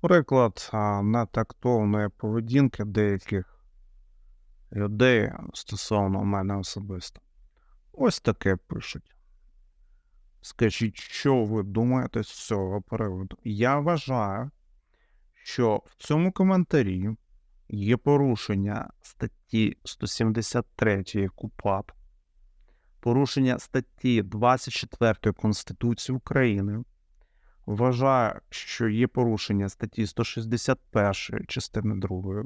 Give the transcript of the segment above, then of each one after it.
Приклад а, нетактовної поведінки деяких людей стосовно мене особисто. Ось таке пишуть. Скажіть, що ви думаєте з цього приводу? Я вважаю, що в цьому коментарі є порушення статті 173 КУПАП, порушення статті 24 Конституції України. Вважаю, що є порушення статті 161 частини 2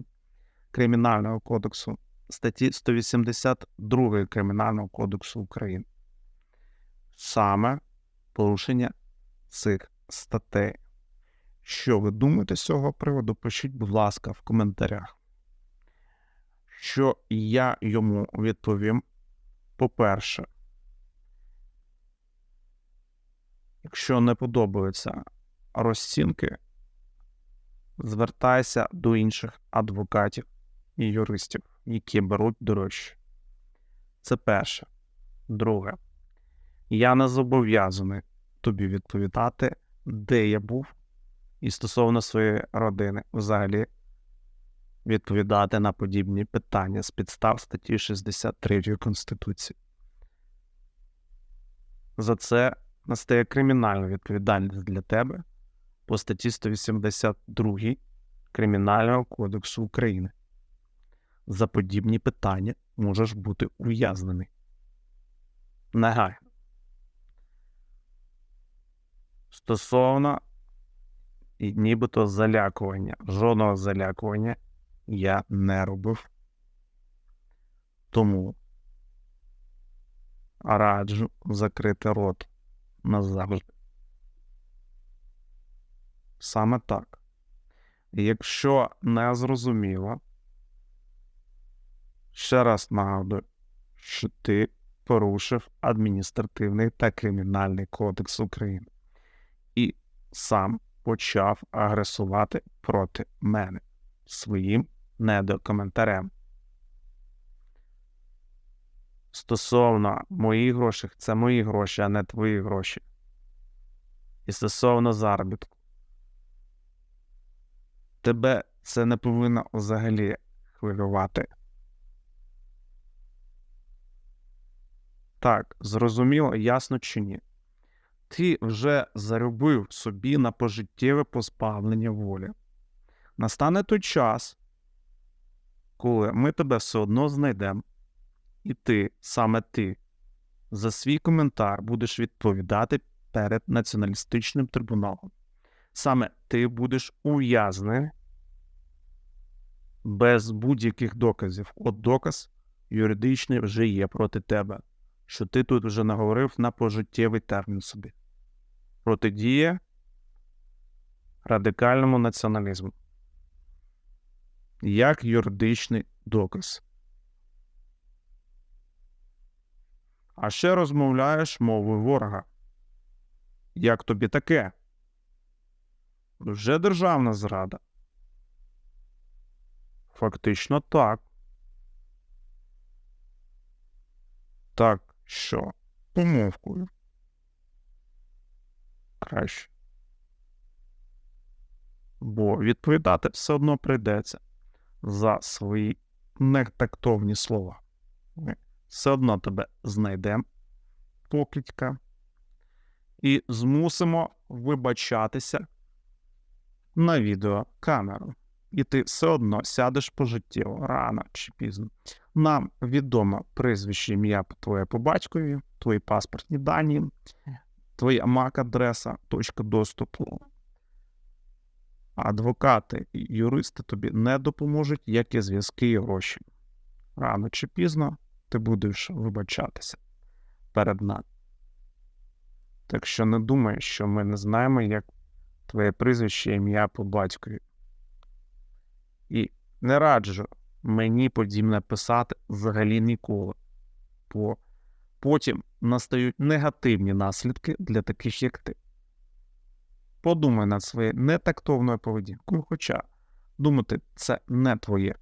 Кримінального кодексу, статті 182 Кримінального кодексу України. Саме порушення цих статей. Що ви думаєте з цього приводу? Пишіть, будь ласка, в коментарях. Що я йому відповім. По-перше, якщо не подобаються розцінки, звертайся до інших адвокатів і юристів, які беруть дорожче. Це перше. Друге, я не зобов'язаний тобі відповідати, де я був, і стосовно своєї родини взагалі відповідати на подібні питання з підстав статті 63 Конституції. За це настає кримінальна відповідальність для тебе по статті 182 Кримінального кодексу України. За подібні питання можеш бути ув'язнений. Негайно. Стосовно і нібито залякування. Жодного залякування я не робив. Тому раджу закрити рот назавжди. Саме так. Якщо не зрозуміло, ще раз нагадую, що ти порушив адміністративний та кримінальний кодекс України і сам почав агресувати проти мене своїм недокоментарем. Стосовно моїх грошей, це мої гроші, а не твої гроші. І стосовно заробітку. Тебе це не повинно взагалі хвилювати. Так, зрозуміло, ясно чи ні? Ти вже заробив собі на пожиттєве позбавлення волі. Настане той час, коли ми тебе все одно знайдемо, і ти, саме ти, за свій коментар будеш відповідати перед націоналістичним трибуналом. Саме ти будеш ув'язнений без будь-яких доказів. От доказ юридичний вже є проти тебе, що ти тут вже наговорив на пожиттєвий термін собі. Протидія радикальному націоналізму. Як юридичний доказ. А ще розмовляєш мовою ворога. Як тобі таке? Вже державна зрада. Фактично так. Так що? Помовкою. Краще. Бо відповідати все одно прийдеться за свої нетактовні слова. Все одно тебе знайдемо, покидька, і змусимо вибачатися на відеокамеру. І ти все одно сядеш пожиттєво, рано чи пізно. Нам відомо прізвище ім'я твоє по батькові, твої паспортні дані, твоя MAC-адреса, точка доступу. Адвокати і юристи тобі не допоможуть, як і зв'язки і гроші. Рано чи пізно ти будеш вибачатися перед нами. Так що не думай, що ми не знаємо, як твоє прізвище ім'я по батькові. І не раджу мені подібне писати взагалі ніколи, бо потім настають негативні наслідки для таких, як ти. Подумай над своєю нетактовною поведінкою, хоча думати це не твоє